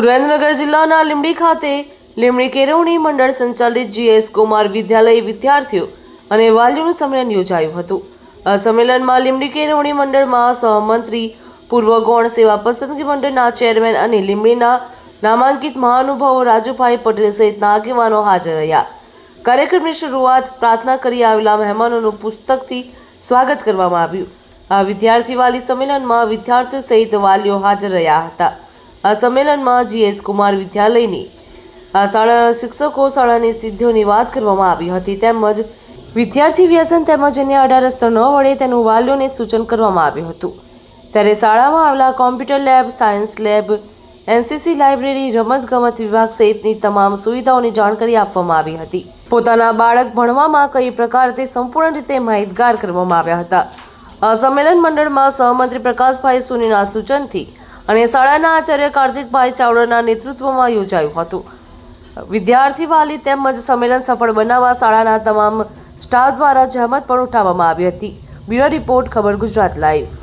સુરેન્દ્રનગર જિલ્લાના લીંબડી ખાતે લીંબડી કેળવણી મંડળ સંચાલિત જીએસ કુમાર વિદ્યાલય વિદ્યાર્થીઓ અને વાલીઓનું સંમેલન યોજાયું હતું. આ સંમેલનમાં લીંબડી કેળવણી મંડળમાં સહમંત્રી, પૂર્વ ગૌણ સેવા પસંદગી મંડળના ચેરમેન અને લીંબડીના નામાંકિત મહાનુભાવો રાજુભાઈ પટેલ સહિતના આગેવાનો હાજર રહ્યા. કાર્યક્રમની શરૂઆત પ્રાર્થના કરી આવેલા મહેમાનોનું પુસ્તકથી સ્વાગત કરવામાં આવ્યું. આ વિદ્યાર્થી વાલી સંમેલનમાં વિદ્યાર્થીઓ સહિત વાલીઓ હાજર રહ્યા હતા. આ સંમેલનમાં જીએસ કુમાર વિદ્યાલયની આ શાળા શિક્ષકો શાળાની સિદ્ધિઓની વાત કરવામાં આવી હતી તેમજ વિદ્યાર્થી વ્યસન તેમજ અન્ય અઢાર અસર ન વળે તેનું વાલીઓને સૂચન કરવામાં આવ્યું હતું. ત્યારે શાળામાં આવેલા computer lab, science lab, NCC library, રમતગમત વિભાગ સહિતની તમામ સુવિધાઓની જાણકારી આપવામાં આવી હતી. પોતાના બાળક ભણવામાં કઈ પ્રકાર તે સંપૂર્ણ રીતે માહિતગાર કરવામાં આવ્યા હતા. સંમેલન મંડળમાં સહમંત્રી પ્રકાશભાઈ સુનીના સૂચનથી અને શાળાના આચાર્ય કાર્તિકભાઈ ચાવડાના નેતૃત્વમાં યોજાયું હતું. વિદ્યાર્થી વાલી તેમજ સંમેલન સફળ બનાવવા શાળાના તમામ સ્ટાફ દ્વારા જહેમત પણ ઉઠાવવામાં આવી હતી. બ્યુરો રિપોર્ટ, ખબર ગુજરાત લાઈવ